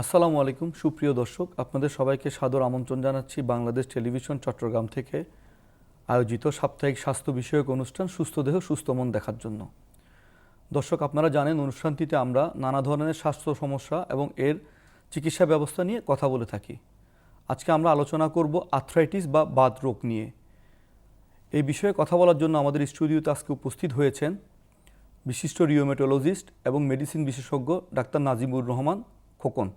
আসসালামু আলাইকুম, সুপ্রিয় দর্শক। আপনাদের সবাইকে সাদর আমন্ত্রণ জানাচ্ছি বাংলাদেশ টেলিভিশন চট্টগ্রাম থেকে। আয়োজিত সাপ্তাহিক স্বাস্থ্য বিষয়ক অনুষ্ঠান সুস্থ দেহ, সুস্থ মন দেখার জন্য। দর্শক, আপনারা জানেন, অনুষ্ঠানটিতে আমরা নানা ধরনের স্বাস্থ্য সমস্যা এবং এর চিকিৎসা ব্যবস্থা নিয়ে কথা বলে থাকি। আজকে আমরা আলোচনা করব আর্থ্রাইটিস বা বাত রোগ নিয়ে। এই বিষয়ে কথা বলার জন্য আমাদের স্টুডিওতে আজকে উপস্থিত হয়েছেন বিশিষ্ট রিওমেটোলজিস্ট এবং মেডিসিন বিশেষজ্ঞ ডাক্তার নাজিমুর রহমান। খোকন।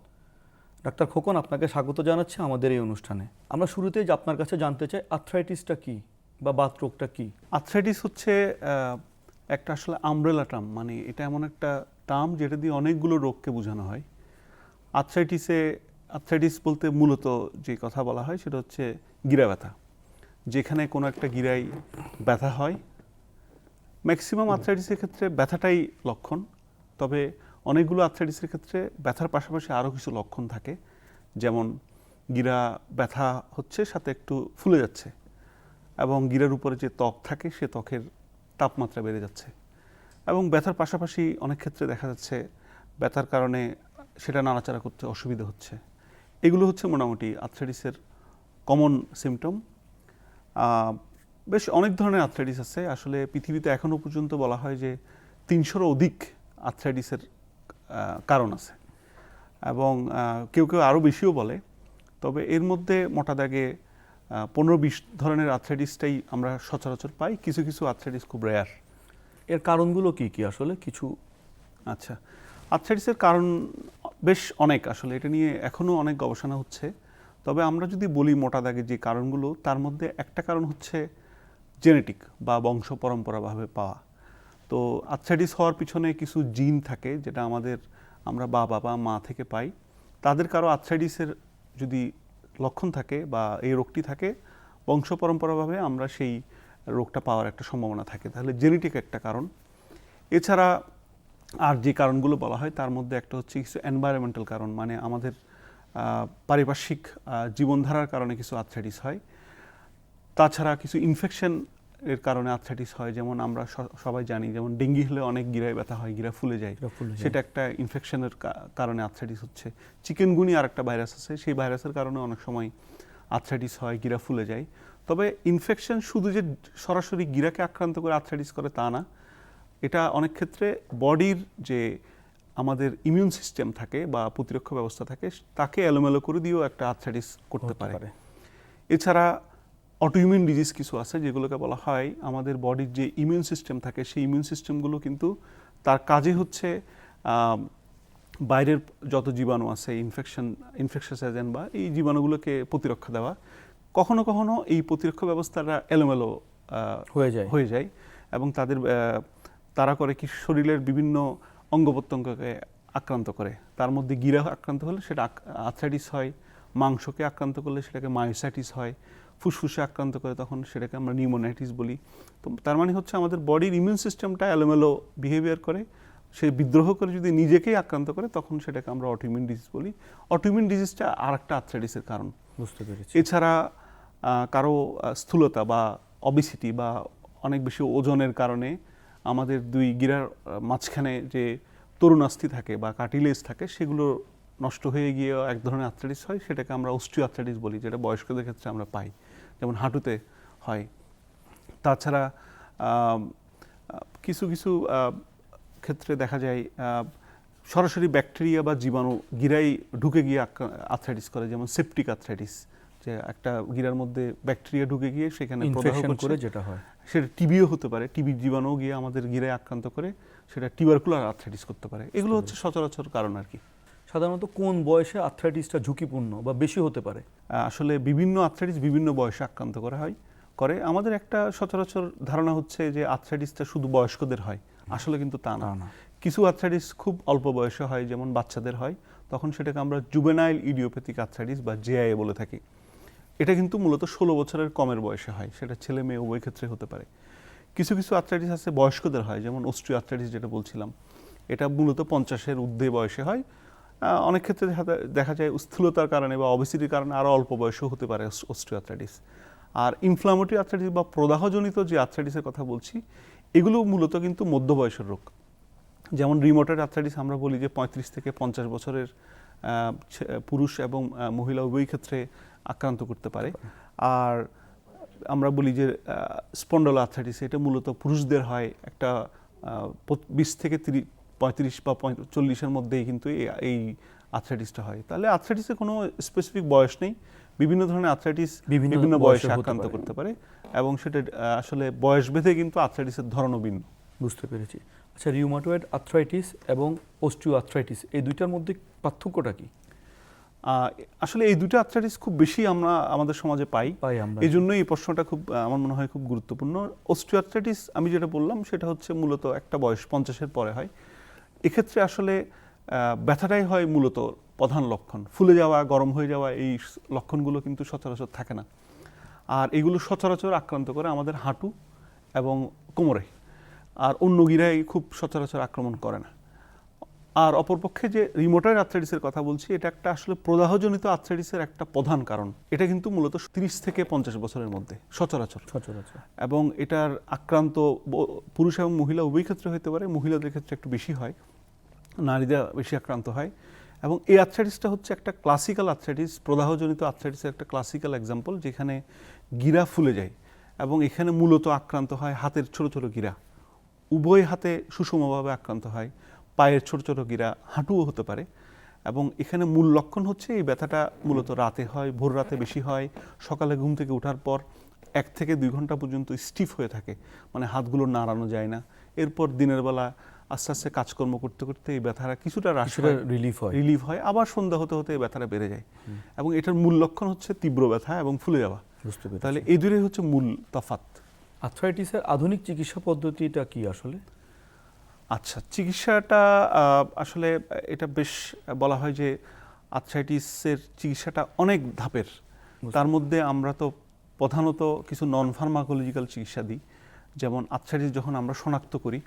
ডাক্তার খোকন আপনাকে স্বাগত জানাচ্ছি আমাদের এই অনুষ্ঠানে। আমরা শুরুতেই যে আপনার কাছে জানতে চাই আর্থ্রাইটিসটা কি বা বাত রোগটা কি? আর্থ্রাইটিস হচ্ছে একটা আসলে আমব্রেলা টার্ম মানে এটা এমন একটা টার্ম যেটা দিয়ে অনেকগুলো রোগকে বোঝানো হয়। আর্থ্রাইটিসে আর্থ্রাইটিস বলতে মূলত যে কথা বলা হয় সেটা হচ্ছে গিরা ব্যথা। যেখানে কোনো একটা গিরাই ব্যথা হয়। ম্যাক্সিমাম আর্থ্রাইটিসের ক্ষেত্রে ব্যথাটাই লক্ষণ। তবে অনেকগুলো আর্থ্রাইটিসের ক্ষেত্রে ব্যথার পাশাপাশি আরও কিছু লক্ষণ থাকে। যেমন গিরা ব্যথা হচ্ছে, সাথে একটু ফুলে যাচ্ছে এবং গিরার উপরে যে ত্বক থাকে, সে ত্বকের তাপমাত্রা বেড়ে যাচ্ছে এবং ব্যথার পাশাপাশি অনেক ক্ষেত্রে দেখা যাচ্ছে ব্যথার কারণে সেটা নাড়াচাড়া করতে অসুবিধা হচ্ছে। এগুলো হচ্ছে মোটামুটি আর্থ্রাইটিসের কমন সিমটম। বেশ অনেক ধরনের আর্থ্রাইটিস আছে। আসলে পৃথিবীতে এখনও পর্যন্ত বলা হয় যে তিনশোরও অধিক আর্থ্রাইটিসের কারণ আছে। এবং কেউ কেউ আরও বেশিও বলে, তবে এর মধ্যে মোটা দাগে পনেরো বিশ ধরনের আর্থ্রাইটিসটাই আমরা সচরাচর পাই। কিছু কিছু আর্থ্রাইটিস খুব রেয়ার এর কারণগুলো কি কি আসলে? কিছু? আচ্ছা আর্থ্রাইটিসের কারণ বেশ অনেক আসলে, এটা নিয়ে এখনও অনেক গবেষণা হচ্ছে। তবে আমরা যদি বলি মোটা দাগে যে কারণগুলো, তার মধ্যে একটা কারণ হচ্ছে জেনেটিক বা বংশ পরম্পরাভাবে পাওয়া। তো আর্থ্রাইটিস হওয়ার পিছনে কিছু জিন থাকে যেটা আমাদের, আমরা বাবা বা মা থেকে পাই। তাদের কারও আর্থ্রাইটিসের যদি লক্ষণ থাকে বা এই রোগটি থাকে, বংশ পরম্পরাভাবে আমরা সেই রোগটা পাওয়ার একটা সম্ভাবনা থাকে। তাহলে জেনেটিক একটা কারণ। এছাড়া আর যে কারণগুলো বলা হয়, তার মধ্যে একটা হচ্ছে কিছু এনভায়রনমেন্টাল কারণ মানে আমাদের পারিপার্শ্বিক জীবনধারার কারণে কিছু আর্থ্রাইটিস হয়। তাছাড়া কিছু ইনফেকশন এর কারণে আর্থ্রাইটিস হয়। যেমন আমরা সবাই জানি যেমন ডেঙ্গি হলে অনেক গিরায় ব্যথা হয় গিরা ফুলে যায়। সেটা একটা ইনফেকশনের কারণে আর্থ্রাইটিস হচ্ছে। চিকেনগুনি আর একটা ভাইরাস আছে। সেই ভাইরাসের কারণে অনেক সময় আর্থ্রাইটিস হয় গিরা ফুলে যায়। তবে ইনফেকশন শুধু যে সরাসরি গিরাকে আক্রান্ত করে আর্থ্রাইটিস করে তা না এটা অনেক ক্ষেত্রে বডির যে আমাদের ইমিউন সিস্টেম থাকে বা প্রতিরক্ষা ব্যবস্থা থাকে তাকে এলোমেলো করে দিয়েও একটা আর্থ্রাইটিস করতে পারে। এছাড়া অটোইমিউন ডিজিজ কিছু আছে যেগুলোকে বলা হয় আমাদের বডির যে ইমিউন সিস্টেম থাকে সেই ইমিউন সিস্টেমগুলো কিন্তু তার কাজে হচ্ছে বাইরের যত জীবাণু আছে ইনফেকশন ইনফেকশাস এজেন্ট বা এই জীবাণুগুলোকে প্রতিরক্ষা দেওয়া কখনো কখনো এই প্রতিরক্ষা ব্যবস্থাটা এলোমেলো হয়ে যায়। হয়ে যায় এবং তাদের তারা করে কি শরীরের বিভিন্ন অঙ্গ প্রত্যঙ্গকে আক্রান্ত করে। তার মধ্যে গিরা আক্রান্ত হলে সেটা আর্থ্রাইটিস হয় মাংসকে আক্রান্ত করলে সেটাকে মায়োসাইটিস হয় ফুসফুসে আক্রান্ত করে তখন সেটাকে আমরা নিউমোনাইটিস বলি। তো তার মানে হচ্ছে আমাদের বডির ইমিউন সিস্টেমটা এলোমেলো বিহেভিয়ার করে। সে বিদ্রোহ করে যদি নিজেকেই আক্রান্ত করে তখন সেটাকে আমরা অটোইমিউন ডিজিজ বলি। অটোইমিউন ডিজিজটা আর একটা আর্থ্রাইটিসের কারণ। বুঝতে পেরেছি। এছাড়া কারও স্থূলতা বা অবিসিটি বা অনেক বেশি ওজনের কারণে আমাদের দুই গিরার মাঝখানে যে তরুণাস্থি থাকে বা কার্টিলেজ থাকে সেগুলো নষ্ট হয়ে গিয়ে এক ধরনের আর্থ্রাইটিস হয়। সেটাকে আমরা অস্ট্রিও আর্থ্রাইটিস বলি যেটা বয়স্কদের ক্ষেত্রে আমরা পাই। যেমন হাঁটুতে হয়। তাছাড়া কিছু কিছু ক্ষেত্রে দেখা যায় সরাসরি ব্যাকটেরিয়া বা জীবাণু গিরাই ঢুকে গিয়ে আর্থ্রাইটিস করে যেমন সেপটিক আর্থ্রাইটিস যে একটা গিরার মধ্যে ব্যাকটেরিয়া ঢুকে গিয়ে সেখানে প্রদাহ করে যেটা হয়। সেটা টিবিও হতে পারে টিবির জীবাণু গিয়ে আমাদের গিরায় আক্রান্ত করে সেটা টিউবারকুলার আর্থ্রাইটিস করতে পারে। এগুলো হচ্ছে সচরাচর কারণ আর কি। সাধারণত কোন বয়সে আর্থ্রাইটিসটা ঝুঁকিপূর্ণ বা বেশি হতে পারে? আসলে বিভিন্ন আর্থ্রাইটিস বিভিন্ন বয়সে আক্রান্ত করা হয় করে। আমাদের একটা সচরাচর ধারণা হচ্ছে যে আর্থ্রাইটিসটা শুধু বয়স্কদের হয়। আসলে কিন্তু তা না। কিছু আর্থ্রাইটিস খুব অল্প বয়সে হয় যেমন বাচ্চাদের হয়। তখন সেটাকে আমরা জুবেনাইল ইডিওপ্যাথিক আর্থ্রাইটিস বা জেআইএ বলে থাকি। এটা কিন্তু মূলত ষোলো বছরের কমের বয়সে হয়। সেটা ছেলে মেয়ে উভয় ক্ষেত্রে হতে পারে। কিছু কিছু আর্থ্রাইটিস আছে বয়স্কদের হয় যেমন অস্ট্রিও আর্থ্রাইটিস যেটা বলছিলাম। এটা মূলত পঞ্চাশের ঊর্ধ্বে বয়সে হয়। অনেক ক্ষেত্রে দেখা যায়- স্থূলতার কারণে বা অবেসিটির কারণে আরও অল্প বয়সেও হতে পারে অস্ট্রিও আর্থ্রাইটিস আর ইনফ্লামেটরি আর্থ্রাইটিস বা প্রদাহজনিত যে আর্থ্রাইটিসের কথা বলছি, এগুলো মূলত কিন্তু মধ্য বয়সের রোগ। যেমন রিমোটেড আর্থ্রাইটিস আমরা বলি যে পঁয়ত্রিশ থেকে পঞ্চাশ বছরের পুরুষ এবং মহিলা উভয় ক্ষেত্রে আক্রান্ত করতে পারে। আর আমরা বলি যে স্পন্ডল আর্থাইটিস এটা মূলত পুরুষদের হয় একটা বিশ থেকে পঁয়ত্রিশ বা চল্লিশের মধ্যেই কিন্তু এই- আর্থ্রাইটিসটা হয়। তাহলে আর্থ্রাইটিসের কোনো স্পেসিফিক বয়স নেই। বিভিন্ন ধরনের আর্থ্রাইটিস বিভিন্ন বয়সে আক্রান্ত করতে পারে এবং সেটা আসলে বয়স ভেদে কিন্তু আর্থ্রাইটিসের ধরনও ভিন্ন। বুঝতে পেরেছি। আচ্ছা রিউমাটয়েড আর্থ্রাইটিস এবং অস্টিও আর্থ্রাইটিস এই দুইটার মধ্যে পার্থক্যটা কি? আসলে এই দুটো আর্থ্রাইটিস খুব বেশি আমরা আমাদের সমাজে পাই। এই জন্যই এই প্রশ্নটা খুব আমার মনে হয় খুব গুরুত্বপূর্ণ। অস্টিওআর্থ্রাইটিস আমি যেটা বললাম সেটা হচ্ছে মূলত একটা বয়স পঞ্চাশের পরে হয়। এক্ষেত্রে আসলে ব্যথাটাই হয় মূলত প্রধান লক্ষণ। ফুলে যাওয়া গরম হয়ে যাওয়া এই লক্ষণগুলো কিন্তু সচরাচর থাকে না। আর এগুলো সচরাচর আক্রান্ত করে আমাদের হাঁটু এবং কোমরে। আর অন্য গিরাই খুব সচরাচর আক্রমণ করে না। আর অপরপক্ষে যে রিমোটার আর্থ্রাইটিসের কথা বলছি এটা একটা আসলে প্রদাহজনিত আর্থ্রাইটিসের একটা প্রধান কারণ। এটা কিন্তু মূলত তিরিশ থেকে পঞ্চাশ বছরের মধ্যে সচরাচর। সচরাচর। এবং এটার আক্রান্ত পুরুষ এবং মহিলা উভয় ক্ষেত্রে হতে পারে মহিলাদের ক্ষেত্রে একটু বেশি হয়। নারীরা বেশি আক্রান্ত হয়। এবং এই আর্থ্রাইটিসটা হচ্ছে একটা ক্লাসিক্যাল আর্থ্রাইটিস প্রদাহজনিত আর্থ্রাইটিসের একটা ক্লাসিক্যাল এক্সাম্পল যেখানে গিরা ফুলে যায় এবং এখানে মূলত আক্রান্ত হয় হাতের ছোট ছোট গিরা। উভয় হাতে সুষমভাবে আক্রান্ত হয়, পায়ের ছোট ছোট গিরা, হাঁটুও হতে পারে। এবং এখানে মূল লক্ষণ হচ্ছে এই ব্যথাটা মূলত রাতে হয়, ভোর রাতে বেশি হয়, সকালে ঘুম থেকে ওঠার পর এক থেকে দুই ঘণ্টা পর্যন্ত স্টিফ হয়ে থাকে। মানে হাতগুলো নাড়ানো যায় না। এরপর দিনের বেলা আস্তে আস্তে কাজকর্ম করতে করতে এই ব্যথাটা কিছুটা হ্রাস রিলিফ হয় রিলিফ হয়। আবার সন্ধ্যা হতে হতে এই ব্যথাটা বেড়ে যায়। এবং এটার মূল লক্ষণ হচ্ছে তীব্র ব্যথা এবং ফুলে যাওয়া। বুঝতে পেরেছি। তাহলে এই দুটোই হচ্ছে মূল তফাৎ। আর্থ্রাইটিসের আধুনিক চিকিৎসা পদ্ধতিটা কি আসলে? আচ্ছা চিকিৎসাটা আসলে এটা বেশ বলা হয় যে আর্থ্রাইটিসের চিকিৎসাটা অনেক ধাপের। তার মধ্যে আমরা তো প্রধানত কিছু নন ফার্মাকোলজিক্যাল চিকিৎসা দিই। যেমন আর্থ্রাইটিস যখন আমরা শনাক্ত করি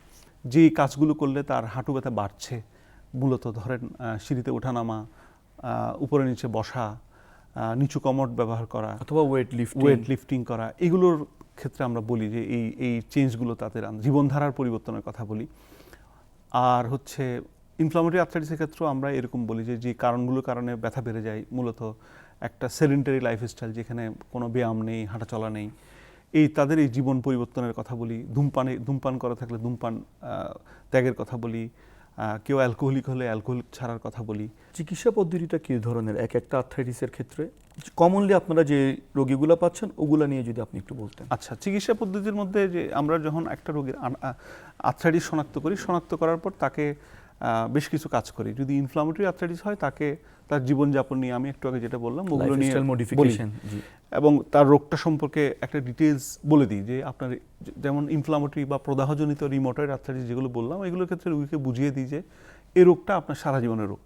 যে কাজগুলো করলে তার হাঁটু ব্যথা বাড়ছে মূলত ধরেন সিঁড়িতে ওঠানামা উপরে নিচে বসা নিচু কমট ব্যবহার করা অথবা ওয়েট লিফট ওয়েট লিফটিং করা এগুলোর ক্ষেত্রে আমরা বলি যে এই এই চেঞ্জগুলো তাদের জীবনধারার পরিবর্তনের কথা বলি। আর হচ্ছে ইনফ্লামেটরি আর্থ্রাইটিসের ক্ষেত্রেও আমরা এরকম বলি যে যে কারণগুলোর কারণে ব্যথা বেড়ে যায় মূলত একটা সেডেন্টারি লাইফস্টাইল যেখানে কোনো ব্যায়াম নেই হাঁটা চলা নেই এই তাদের এই জীবন পরিবর্তনের কথা বলি ধূমপানে ধূমপান করা থাকলে ধূমপান ত্যাগের কথা বলি কেউ অ্যালকোহলিক হলে অ্যালকোহল ছাড়ার কথা বলি। চিকিৎসা পদ্ধতিটা কি ধরনের? এক একটা আর্থ্রাইটিসের ক্ষেত্রে? কমনলি আপনারা যে রোগীগুলো পাচ্ছেন ওগুলা নিয়ে যদি আপনি একটু বলতেন। আচ্ছা চিকিৎসা পদ্ধতির মধ্যে যে আমরা যখন একটা রোগীর আর্থ্রাইটিস শনাক্ত করি শনাক্ত করার পর তাকে বেশ কিছু কাজ করি। যদি ইনফ্লামেটরি আর্থ্রাইটিস হয় তাকে তার জীবনযাপন নিয়ে আমি একটু আগে যেটা বললাম ওগুলো নিয়ে মডিফিকেশন এবং তার রোগটা সম্পর্কে একটা ডিটেলস বলে দিই যে আপনার যেমন ইনফ্লামেটরি বা প্রদাহজনিত রিমোটয়েড আর্থ্রাইটিস যেগুলো বললাম এগুলোর ক্ষেত্রে রোগীকে বুঝিয়ে দিই যে এই রোগটা আপনার সারা জীবনের রোগ।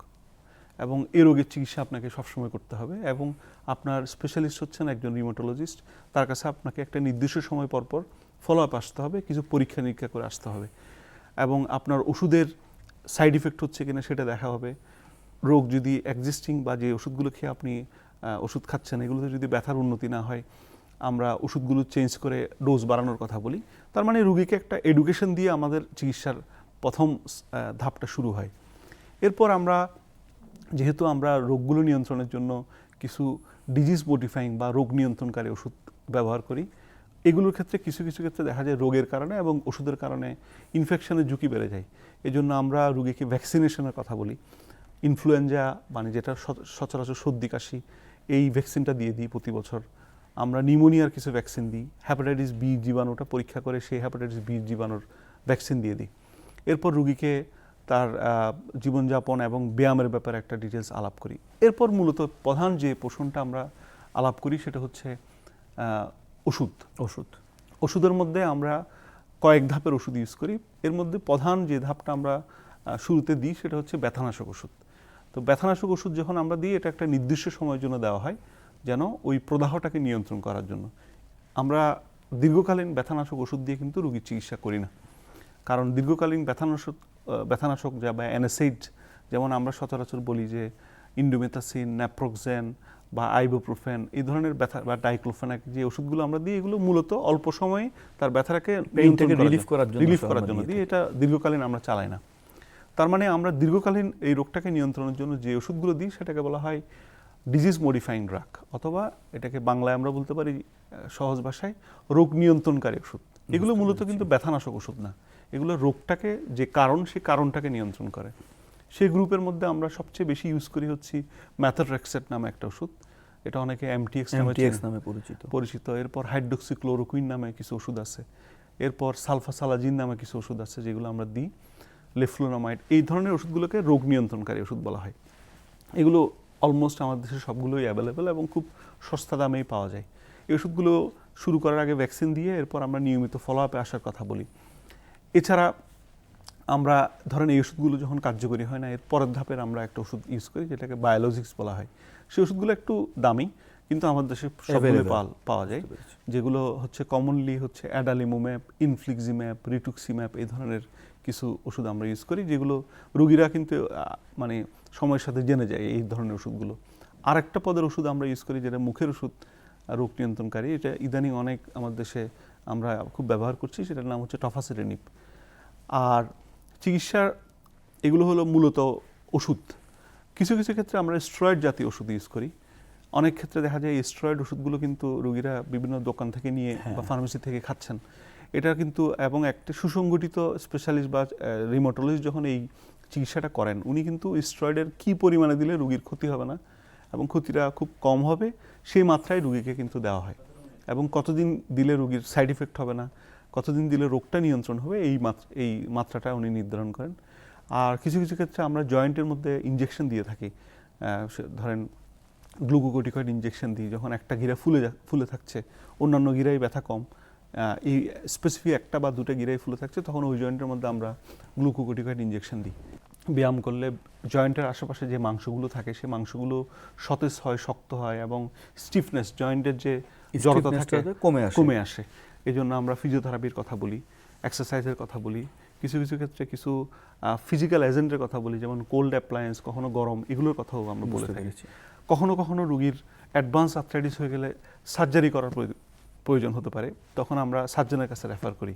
এবং এই রোগের চিকিৎসা আপনাকে সবসময় করতে হবে এবং আপনার স্পেশালিস্ট হচ্ছেন একজন রিমোটোলজিস্ট তার কাছে আপনাকে একটা নির্দিষ্ট সময় পর পর ফলো আপ আসতে হবে কিছু পরীক্ষা নিরীক্ষা করে আসতে হবে। এবং আপনার ওষুধের সাইড ইফেক্ট হচ্ছে কিনা সেটা দেখা হবে। রোগ যদি এক্সিস্টিং বা যে ওষুধগুলো খেয়ে আপনি ওষুধ খাচ্ছেন, এগুলোতে যদি ব্যথার উন্নতি না হয়, আমরা ওষুধগুলো চেঞ্জ করে ডোজ বাড়ানোর কথা বলি, তার মানে রুগীকে একটা এডুকেশন দিয়ে আমাদের চিকিৎসার প্রথম ধাপটা শুরু হয়। এরপর আমরা, যেহেতু আমরা রোগগুলো নিয়ন্ত্রণের জন্য কিছু ডিজিজ মডিফাইং বা রোগ নিয়ন্ত্রণকারী ওষুধ ব্যবহার করি এগুলোর ক্ষেত্রে কিছু কিছু ক্ষেত্রে দেখা যায় রোগের কারণে এবং ওষুধের কারণে ইনফেকশনের ঝুঁকি বেড়ে যায়। এজন্য আমরা রুগীকে ভ্যাকসিনেশনের কথা বলি। ইনফ্লুয়েঞ্জা মানে যেটা সচ- সচরাচর সর্দি, কাশি, এই ভ্যাকসিনটা দিয়ে দিই প্রতি বছর। আমরা নিউমোনিয়ার কিছু ভ্যাকসিন দিই। হ্যাপাটাইটিস বি জীবাণুটা পরীক্ষা করে সেই হ্যাপাটাইটিস বি জীবাণুর ভ্যাকসিন দিয়ে দিই। এরপর রুগীকে তার জীবনযাপন এবং ব্যায়ামের ব্যাপারে একটা ডিটেলস আলাপ করি। এরপর মূলত প্রধান যে পোষণটা আমরা আলাপ করি সেটা হচ্ছে ওষুধ। ওষুধ। ওষুধের মধ্যে আমরা কয়েক ধাপের ওষুধ ইউজ করি। এর মধ্যে প্রধান যে ধাপটা আমরা শুরুতে দিই সেটা হচ্ছে ব্যথানাশক ওষুধ। তো ব্যথানাশক ওষুধ যখন আমরা দিই এটা একটা নির্দিষ্ট সময়ের জন্য দেওয়া হয় যেন ওই প্রদাহটাকে নিয়ন্ত্রণ করার জন্য। আমরা দীর্ঘকালীন ব্যথানাশক ওষুধ দিয়ে কিন্তু রোগীর চিকিৎসা করি না। কারণ দীর্ঘকালীন ব্যথানাশক ব্যথানাশক যা বা অ্যানাসাইড যেমন আমরা সচরাচর বলি যে ইন্ডোমেথাসিন ন্যাপ্রোক্সেন বা আইবোপ্রোফেন এই ধরনের ব্যথা বা ডাইক্লোফেনাক যে ওষুধগুলো আমরা দিই এগুলো মূলত অল্প সময়ে তার ব্যথাটাকে Pain থেকে relief করার জন্য রিলিফ করার জন্য দিই এটা দীর্ঘকালীন আমরা চালাই না। তার মানে আমরা দীর্ঘকালীন এই রোগটাকে নিয়ন্ত্রণের জন্য যে ওষুধগুলো দিই সেটাকে বলা হয় ডিজিজ মডিফাইং ড্রাগ অথবা এটাকে বাংলায় আমরা বলতে পারি সহজ ভাষায় রোগ নিয়ন্ত্রণকারী ওষুধ। এগুলো মূলত কিন্তু ব্যথানাশক ওষুধ না। এগুলো রোগটাকে যে কারণ সেই কারণটাকে নিয়ন্ত্রণ করে। সেই গ্রুপের মধ্যে আমরা সবচেয়ে বেশি ইউজ করি হচ্ছি ম্যাথোট্রেক্সেট নামে একটা ওষুধ। এটা অনেকে এমটিএক্স নামে এমটিএক্স নামে পরিচিত। পরিচিত। এরপর হাইড্রোক্সিক্লোরোকুইন নামে কিছু ওষুধ আছে। এরপর সালফাসালাজিন নামে কিছু ওষুধ আছে যেগুলো আমরা দিই। লেফ্লোনামাইড এই ধরনের ওষুধগুলোকে রোগ নিয়ন্ত্রণকারী ওষুধ বলা হয়। এগুলো অলমোস্ট আমাদের দেশে সবগুলোই অ্যাভেলেবেল এবং খুব সস্তা দামেই পাওয়া যায়। এই ওষুধগুলো শুরু করার আগে ভ্যাকসিন দিয়ে এরপর আমরা নিয়মিত ফলো আপে আসার কথা বলি। এছাড়া আমরা ধরেন এই ওষুধগুলো যখন কার্যকরী হয় না এর পরের ধাপের আমরা একটা ওষুধ ইউজ করি যেটাকে বায়োলজিক্স বলা হয়। সেই ওষুধগুলো একটু দামি কিন্তু আমাদের দেশে সবগুলো. পাওয়া- যায়। যেগুলো হচ্ছে কমনলি হচ্ছে অ্যাডালিমোম্যাপ ইনফ্লিক্সিম্যাপ রিটুক্সিম্যাপ এই ধরনের কিছু ওষুধ আমরা ইউজ করি যেগুলো রুগীরা কিন্তু মানে সময়ের সাথে জেনে যায় এই ধরনের ওষুধগুলো। আরেকটা পদের ওষুধ আমরা ইউজ করি যেটা মুখের ওষুধ রোগ নিয়ন্ত্রণকারী এটা ইদানিং অনেক আমাদের দেশে আমরা খুব ব্যবহার করছি সেটার নাম হচ্ছে টফাসেটেনিপ আর চিকিৎসার এগুলো হলো মূলত ওষুধ। কিছু কিছু ক্ষেত্রে আমরা স্টেরয়েড জাতীয় ওষুধ ইউজ করি। অনেক ক্ষেত্রে দেখা যায় এই স্টেরয়েড ওষুধগুলো কিন্তু রোগীরা বিভিন্ন দোকান থেকে নিয়ে হ্যাঁ। বা ফার্মেসি থেকে খাচ্ছেন। এটা কিন্তু এবং একটা সুসংগঠিত স্পেশালিস্ট বা রিমোটোলজিস্ট যখন এই চিকিৎসাটা করেন উনি কিন্তু স্টেরয়েডের কী পরিমাণে দিলে রুগীর ক্ষতি হবে না এবং ক্ষতিটা খুব কম হবে সেই মাত্রায় রুগীকে কিন্তু দেওয়া হয়। এবং কতদিন দিলে রুগীর সাইড ইফেক্ট হবে না কতদিন দিলে রোগটা নিয়ন্ত্রণ হবে এই মাত্রা এই মাত্রাটা উনি নির্ধারণ করেন। আর কিছু কিছু ক্ষেত্রে আমরা জয়েন্টের মধ্যে ইনজেকশন দিয়ে থাকি। ধরেন গ্লুকোকোটিকয়েড ইনজেকশন দিই যখন একটা গিরা ফুলে ফুলে থাকছে অন্যান্য গিরায় ব্যথা কম এই স্পেসিফিক একটা বা দুটো গিরায় ফুলে থাকছে তখন ওই জয়েন্টের মধ্যে আমরা গ্লুকোকোটিকয়েড ইনজেকশন দিই। ব্যায়াম করলে জয়েন্টের আশেপাশে যে মাংসগুলো থাকে সেই মাংসগুলো সতেজ হয় শক্ত হয় এবং স্টিফনেস জয়েন্টের যে জড়তা থাকে কমে আসে। কমে আসে। এই জন্য আমরা ফিজিওথেরাপির কথা বলি এক্সারসাইজের কথা বলি কিছু কিছু ক্ষেত্রে কিছু ফিজিক্যাল এজেন্টের কথা বলি যেমন কোল্ড অ্যাপ্লায়েন্স কখনো গরম এগুলোর কথাও আমরা বলে থাকি। কখনো কখনো রুগীর অ্যাডভান্স আর্থ্রাইটিস হয়ে গেলে সার্জারি করার প্রয়োজন- প্রয়োজন হতে পারে তখন আমরা সার্জনের কাছে রেফার করি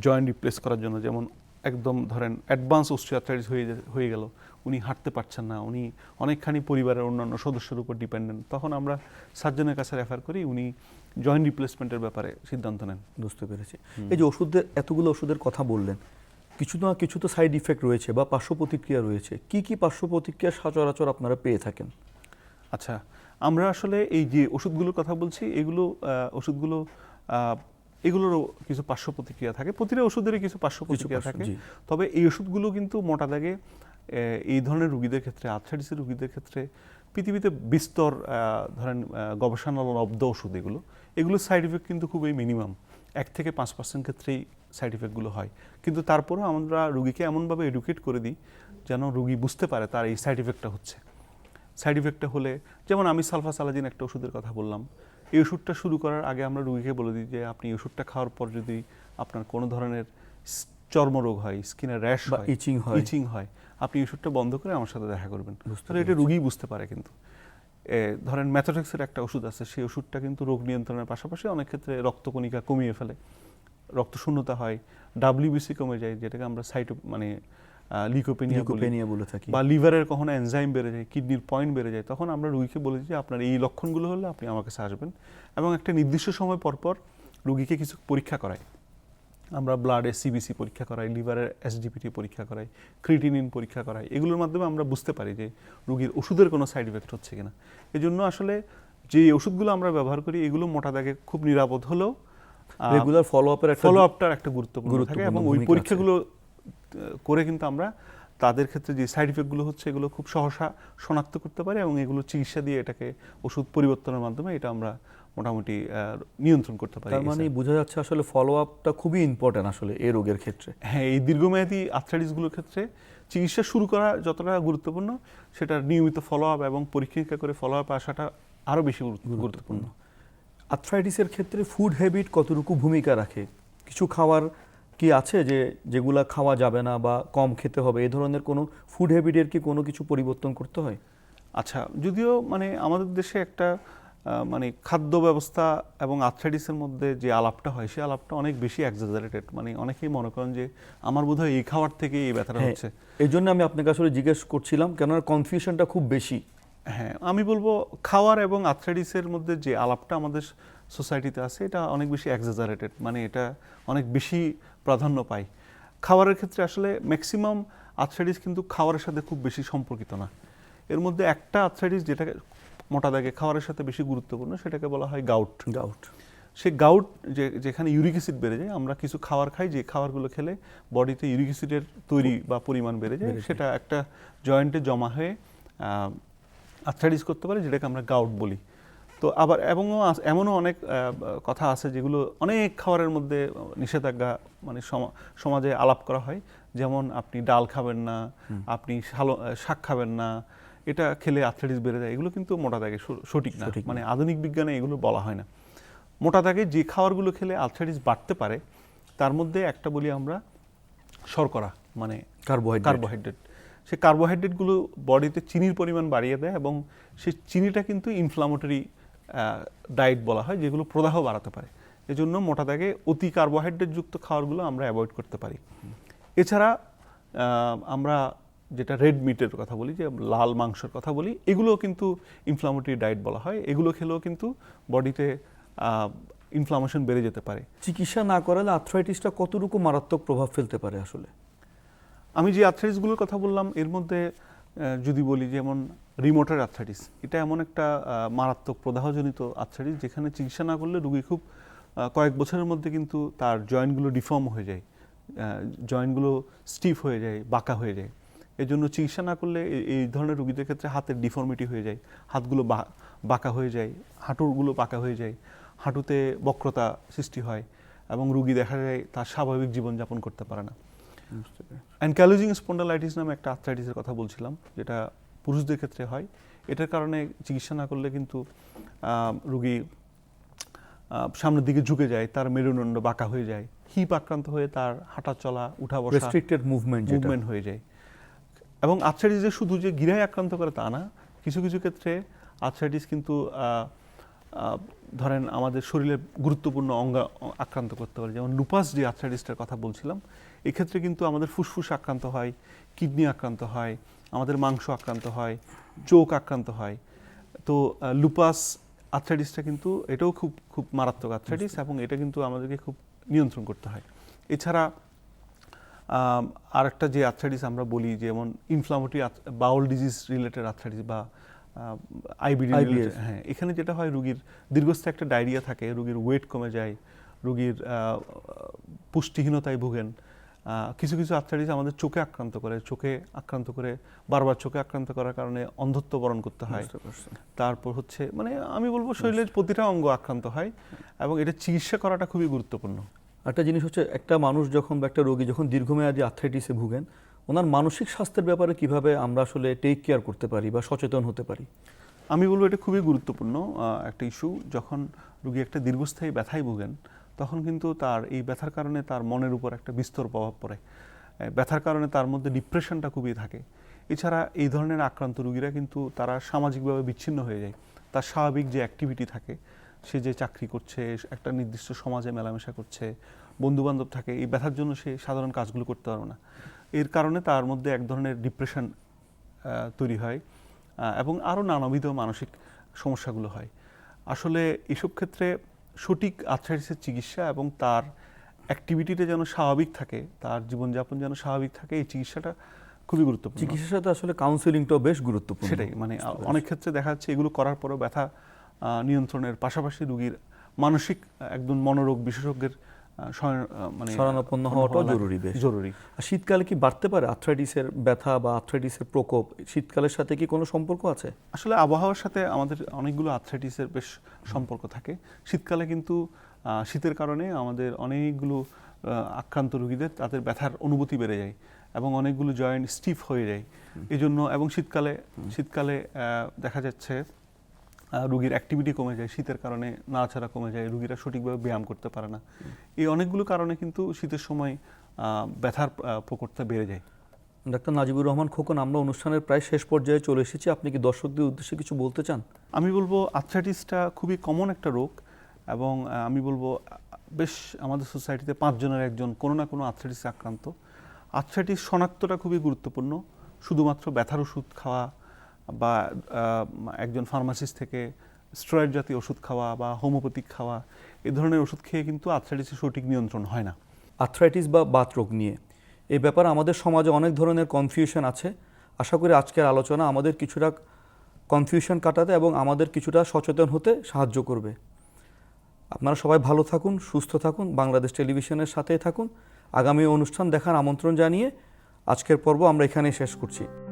জয়েন্ট রিপ্লেস করার জন্য। যেমন একদম ধরেন অ্যাডভান্স অস্ট্রিয়াথ্রাইটিস হয়ে হয়ে গেল উনি হাঁটতে পারছেন না উনি অনেকখানি পরিবারের অন্যান্য সদস্যের উপর ডিপেন্ডেন্ট তখন আমরা সার্জনের কাছে রেফার করি উনি জয়েন্ট রিপ্লেসমেন্টের ব্যাপারে সিদ্ধান্ত নেন। বুঝতে পেরেছি। এই যে ওষুধের এতগুলো ওষুধের কথা বললেন কিছু না কিছু তো সাইড ইফেক্ট রয়েছে বা পার্শ্ব প্রতিক্রিয়া রয়েছে। কি কি পার্শ্ব প্রতিক্রিয়া সচরাচর আপনারা পেয়ে থাকেন? আচ্ছা আমরা আসলে এই যে ওষুধগুলোর কথা বলছি এগুলো ওষুধগুলো এগুলোরও কিছু পার্শ্ব প্রতিক্রিয়া থাকে। প্রতিটা ওষুধেরই কিছু পার্শ্ব প্রতিক্রিয়া থাকে। তবে এই ওষুধগুলো কিন্তু মোটা দাগে এই ধরনের রুগীদের ক্ষেত্রে আর্থ্রাইটিসের রুগীদের ক্ষেত্রে পৃথিবীতে বিস্তর ধরেন আহ, গবেষণালব্ধ ওষুধ এগুলো। এগুলোর সাইড ইফেক্ট কিন্তু খুবই মিনিমাম এক থেকে পাঁচ পার্সেন্ট ক্ষেত্রেই সাইড ইফেক্টগুলো হয়। কিন্তু তারপরেও আমরা রুগীকে এমনভাবে এডুকেট করে দিই যেন রুগী বুঝতে পারে তার এই সাইড ইফেক্টটা হচ্ছে। সাইড ইফেক্টটা হলে যেমন আমি সালফা সালফাসালাজিন একটা ওষুধের কথা বললাম এই ওষুধটা শুরু করার আগে আমরা রুগীকে বলে দিই যে আপনি এই ওষুধটা খাওয়ার পর যদি আপনার কোনো ধরনের চর্মরোগ হয় স্কিনের র্যাশ বা হয় ইচিং হয়। ইচিং হয় আপনি ওষুধটা বন্ধ করে আমার সাথে দেখা করবেন। বুঝতে তাহলে এটা রুগী বুঝতে পারে কিন্তু। ধরেন ম্যাথোটেক্সের একটা ওষুধ আছে সেই ওষুধটা কিন্তু রোগ নিয়ন্ত্রণের পাশাপাশি অনেক ক্ষেত্রে রক্তকণিকা কমিয়ে ফেলে। রক্ত শূন্যতা হয় ডাব্লিউবিসি কমে যায় যেটাকে আমরা সাইটো মানে লিকোপেনিয়া বলি। বলে থাকি। বা লিভারের কখনো এনজাইম বেড়ে যায় কিডনির পয়েন্ট বেড়ে যায় তখন আমরা রুগীকে বলে যে আপনার এই লক্ষণগুলো হলে আপনি আমার কাছে আসবেন এবং একটা নির্দিষ্ট সময় পর পর রুগীকে কিছু পরীক্ষা করাই আমরা ব্লাডে সিবিসি পরীক্ষা করাই লিভারের এসডিপিটি পরীক্ষা করাই ক্রিটিনিন পরীক্ষা করাই এগুলোর মাধ্যমে আমরা বুঝতে পারি যে রুগীর ওষুধের কোনো সাইড ইফেক্ট হচ্ছে কিনা। এই জন্য আসলে যে ওষুধগুলো আমরা ব্যবহার করি এগুলো মোটা দাগে খুব নিরাপদ হলেও রেগুলার ফলো আপের একটা ফলো আপটার একটা গুরুত্বপূর্ণ থাকে এবং ওই পরীক্ষাগুলো করে কিন্তু আমরা তাদের ক্ষেত্রে যে সাইড ইফেক্টগুলো হচ্ছে এগুলো খুব সহসা শনাক্ত করতে পারি এবং এগুলো চিকিৎসা দিয়ে এটাকে ওষুধ পরিবর্তনের মাধ্যমে এটা আমরা মোটামুটি নিয়ন্ত্রণ করতে পারি তার মানে বোঝা যাচ্ছে আসলে ফলো আপটা খুবই ইম্পর্টেন্ট আসলে এই রোগের ক্ষেত্রে। হ্যাঁ এই দীর্ঘমেয়াদী আর্থ্রাইটিসগুলোর ক্ষেত্রে চিকিৎসা শুরু করা যতটা গুরুত্বপূর্ণ সেটার নিয়মিত ফলো আপ এবং পরীক্ষা করে ফলো আপ আসাটা আরও বেশি গুরুত্বপূর্ণ। আর্থ্রাইটিসের ক্ষেত্রে ফুড হ্যাবিট কতটুকু ভূমিকা রাখে? কিছু খাওয়ার কি আছে যে যেগুলা খাওয়া যাবে না বা কম খেতে হবে? এই ধরনের কোনো ফুড হ্যাবিটের কি কোনো কিছু পরিবর্তন করতে হয়? আচ্ছা যদিও মানে আমাদের দেশে একটা মানে খাদ্য ব্যবস্থা এবং আর্থ্রাইটিসের মধ্যে যে আলাপটা হয় সেই আলাপটা অনেক বেশি এক্সাজারেটেড মানে অনেকেই মনে করেন যে আমার বোধহয় এই খাওয়ার থেকে এই ব্যথাটা হ্যাঁ, হচ্ছে। এই জন্য আমি আপনাকে আসলে জিজ্ঞেস করছিলাম কেননা কনফিউশনটা খুব বেশি। হ্যাঁ আমি বলব খাওয়ার এবং আর্থ্রাইটিসের মধ্যে যে আলাপটা আমাদের সোসাইটিতে আছে এটা অনেক বেশি এক্সাজারেটেড মানে এটা অনেক বেশি প্রাধান্য পায়। খাবারের ক্ষেত্রে আসলে ম্যাক্সিমাম আর্থ্রাইটিস কিন্তু খাওয়ারের সাথে খুব বেশি সম্পর্কিত না। এর মধ্যে একটা আর্থ্রাইটিস যেটা মোটা দাগে খাওয়ারের সাথে বেশি গুরুত্বপূর্ণ সেটাকে বলা হয় গাউট গাউট সে গাউট যে যেখানে ইউরিক অ্যাসিড বেড়ে যায় আমরা কিছু খাবার খাই যে খাবারগুলো খেলে বডিতে ইউরিক অ্যাসিডের তৈরি বা পরিমাণ বেড়ে যায় সেটা একটা জয়েন্টে জমা হয়ে আর্থাইটিস করতে পারে যেটাকে আমরা গাউট বলি। তো আবার এবং এমনও অনেক কথা আছে যেগুলো অনেক খাবারের মধ্যে নিষেধাজ্ঞা মানে সমা- সমাজে আলাপ করা হয়। যেমন আপনি ডাল খাবেন না আপনি শাক খাবেন না এটা খেলে আর্থাইটিস বেড়ে যায় এগুলো কিন্তু মোটা দাগে সঠিক না। মানে আধুনিক বিজ্ঞানে এগুলো বলা হয় না। মোটা দাগে যে খাবারগুলো খেলে আর্থাইটিস বাড়তে পারে তার মধ্যে একটা বলি আমরা শর্করা মানে কার্বোহাইড্রেট কার্বোহাইড্রেট সেই কার্বোহাইড্রেটগুলো বডিতে চিনির পরিমাণ বাড়িয়ে দেয় এবং সেই চিনিটা কিন্তু ইনফ্লামেটরি ডায়েট বলা হয় যেগুলো প্রদাহ বাড়াতে পারে। এজন্য মোটা দাগে অতি কার্বোহাইড্রেটযুক্ত খাবারগুলো আমরা অ্যাভয়েড করতে পারি। এছাড়া আমরা যেটা রেড মিটের কথা বলি যে লাল মাংসের কথা বলি এগুলো কিন্তু ইনফ্লামেটরি ডায়েট বলা হয়। এগুলো খেলেও কিন্তু বডিতে ইনফ্লামেশন বেড়ে যেতে পারে। চিকিৎসা না করালে আর্থ্রাইটিসটা কতটুকু মারাত্মক প্রভাব ফেলতে পারে আসলে? আমি যে আর্থ্রাইটিসগুলোর কথা বললাম এর মধ্যে যদি বলি যেমন রিমোটার আর্থ্রাইটিস এটা এমন একটা মারাত্মক প্রদাহজনিত আর্থ্রাইটিস যেখানে চিকিৎসা না করলে রুগী খুব কয়েক বছরের মধ্যে কিন্তু তার জয়েন্টগুলো ডিফর্ম হয়ে যায় জয়েন্টগুলো স্টিফ হয়ে যায় বাঁকা হয়ে যায়। এর জন্য চিকিৎসা না করলে এই ধরনের রোগীদের ক্ষেত্রে হাতের ডিফর্মিটি হয়ে যায় হাতগুলো বাঁকা হয়ে যায় হাঁটুরগুলো বাঁকা হয়ে যায় হাঁটুতে বক্রতা সৃষ্টি হয় এবং রুগী দেখা যায় তার স্বাভাবিক জীবনযাপন করতে পারে না। অ্যানক্যালোজিং স্পন্ডালাইটিস নামে একটা আর্থ্রাইটিসের কথা বলছিলাম যেটা পুরুষদের ক্ষেত্রে হয়। এটার কারণে চিকিৎসা না করলে কিন্তু রুগী সামনের দিকে ঝুঁকে যায় তার মেরুদণ্ড বাঁকা হয়ে যায় হিপ আক্রান্ত হয়ে তার হাঁটা চলা উঠা বসা রেস্ট্রিক্টেড মুভমেন্ট মুভমেন্ট হয়ে যায়। এবং আর্থ্রাইটিস যে শুধু যে গিরায় আক্রান্ত করে তা না কিছু কিছু ক্ষেত্রে আর্থ্রাইটিস কিন্তু ধরেন আমাদের শরীরে গুরুত্বপূর্ণ অঙ্গ আক্রান্ত করতে পারে। যেমন লুপাস যে আর্থ্রাইটিসটার কথা বলছিলাম এক্ষেত্রে কিন্তু আমাদের ফুসফুস আক্রান্ত হয় কিডনি আক্রান্ত হয় আমাদের মাংস আক্রান্ত হয় চোখ আক্রান্ত হয়। তো লুপাস আর্থ্রাইটিসটা কিন্তু এটাও খুব খুব মারাত্মক আর্থ্রাইটিস এবং এটা কিন্তু আমাদেরকে খুব নিয়ন্ত্রণ করতে হয়। এছাড়া আরেকটা যে আর্থ্রাইটিস আমরা বলি যেমন inflammatory bowel disease related arthritis বা আইবিডি হ্যাঁ এখানে যেটা হয় রুগীর দীর্ঘস্থায়ী একটা ডায়রিয়া থাকে রুগীর ওয়েট কমে যায় রুগীর পুষ্টিহীনতায় ভোগেন কিছু কিছু আর্থ্রাইটিস আমাদের চোখে আক্রান্ত করে চোখে আক্রান্ত করে বারবার চোখে আক্রান্ত করার কারণে অন্ধত্ব বরণ করতে হয়। তারপর হচ্ছে মানে আমি বলব শরীরের প্রতিটা অঙ্গ আক্রান্ত হয় এবং এটা চিকিৎসা করাটা খুবই গুরুত্বপূর্ণ। একটা জিনিস হচ্ছে, একটা মানুষ যখন বা একটা রোগী যখন দীর্ঘমেয়াদী আর্থ্রাইটিসে ভুগেন, ওনার মানসিক স্বাস্থ্যের ব্যাপারে কীভাবে আমরা আসলে টেক কেয়ার করতে পারি বা সচেতন হতে পারি? আমি বলব এটা খুবই গুরুত্বপূর্ণ একটা ইস্যু যখন রুগী একটা দীর্ঘস্থায়ী ব্যথায় ভোগেন, তখন কিন্তু তার এই ব্যথার কারণে তার মনের উপর একটা বিস্তর প্রভাব পড়ে। ব্যথার কারণে তার মধ্যে ডিপ্রেশনটা খুবই থাকে। এছাড়া এই ধরনের আক্রান্ত রুগীরা কিন্তু তারা সামাজিকভাবে বিচ্ছিন্ন হয়ে যায়। তার স্বাভাবিক যে অ্যাক্টিভিটি থাকে সে যে চাকরি করছে একটা নির্দিষ্ট সমাজে মেলামেশা করছে বন্ধুবান্ধব থাকে এই ব্যথার জন্য সে সাধারণ কাজগুলো করতে পারবে না। এর কারণে তার মধ্যে এক ধরনের ডিপ্রেশন তৈরি হয় এবং আরও নানাবিধ মানসিক সমস্যাগুলো হয়। আসলে এসব ক্ষেত্রে সঠিক আর্থ্রাইটিসের চিকিৎসা এবং তার অ্যাক্টিভিটিটা যেন স্বাভাবিক থাকে তার জীবনযাপন যেন স্বাভাবিক থাকে এই চিকিৎসাটা খুবই গুরুত্বপূর্ণ। চিকিৎসার সাথে আসলে কাউন্সিলিংটাও বেশ গুরুত্বপূর্ণ। সেটাই মানে অনেক ক্ষেত্রে দেখা যাচ্ছে এগুলো করার পরেও ব্যথা নিয়ন্ত্রণের পাশাপাশি রুগীর মানসিক একজন মনোরোগ বিশেষজ্ঞের মানে শরণাপন্ন হওয়াটাও জরুরি বেশ। জরুরি। আর শীতকালে কি বাড়তে পারে আর্থ্রাইটিসের ব্যথা বা আর্থ্রাইটিসের প্রকোপ? শীতকালের সাথে কি কোনো সম্পর্ক আছে? আসলে আবহাওয়ার সাথে আমাদের অনেকগুলো আর্থ্রাইটিসের বেশ সম্পর্ক থাকে। শীতকালে কিন্তু শীতের কারণে আমাদের অনেকগুলো আক্রান্ত রোগীদের তাদের ব্যথার অনুভূতি বেড়ে যায় এবং অনেকগুলো জয়েন্ট স্টিফ হয়ে যায়। এই জন্য এবং শীতকালে শীতকালে দেখা যাচ্ছে রুগীর অ্যাক্টিভিটি কমে যায় শীতের কারণে নাড়াচাড়া কমে যায় রুগীরা সঠিকভাবে ব্যায়াম করতে পারে না। এই অনেকগুলো কারণে কিন্তু শীতের সময় ব্যথার প্রকটটা বেড়ে যায়। ডাক্তার নাজিবুর রহমান খোকন আমরা অনুষ্ঠানের প্রায় শেষ পর্যায়ে চলে এসেছি। আপনি কি দর্শকদের উদ্দেশ্যে কিছু বলতে চান? আমি বলব আর্থ্রাইটিসটা খুবই কমন একটা রোগ এবং আমি বলব বেশ আমাদের সোসাইটিতে পাঁচজনের একজন কোনো না কোনো আর্থ্রাইটিসে আক্রান্ত। আর্থ্রাইটিস শনাক্তটা খুবই গুরুত্বপূর্ণ। শুধুমাত্র ব্যথার ওষুধ খাওয়া বা একজন ফার্মাসিস্ট থেকে স্টেরয়েড জাতীয় ওষুধ খাওয়া বা হোমিওপ্যাথিক খাওয়া এই ধরনের ওষুধ খেয়ে কিন্তু আর্থ্রাইটিসের সঠিক নিয়ন্ত্রণ হয় না। আর্থ্রাইটিস বা বাত রোগ নিয়ে। এই ব্যাপারে আমাদের সমাজে অনেক ধরনের কনফিউশন আছে। আশা করি আজকের আলোচনা আমাদের কিছুটা কনফিউশন কাটাতে এবং আমাদের কিছুটা সচেতন হতে সাহায্য করবে। আপনারা সবাই ভালো থাকুন, সুস্থ থাকুন, বাংলাদেশ টেলিভিশনের সাথেই থাকুন। আগামী অনুষ্ঠান দেখার আমন্ত্রণ জানিয়ে আজকের পর্ব আমরা এখানেই শেষ করছি।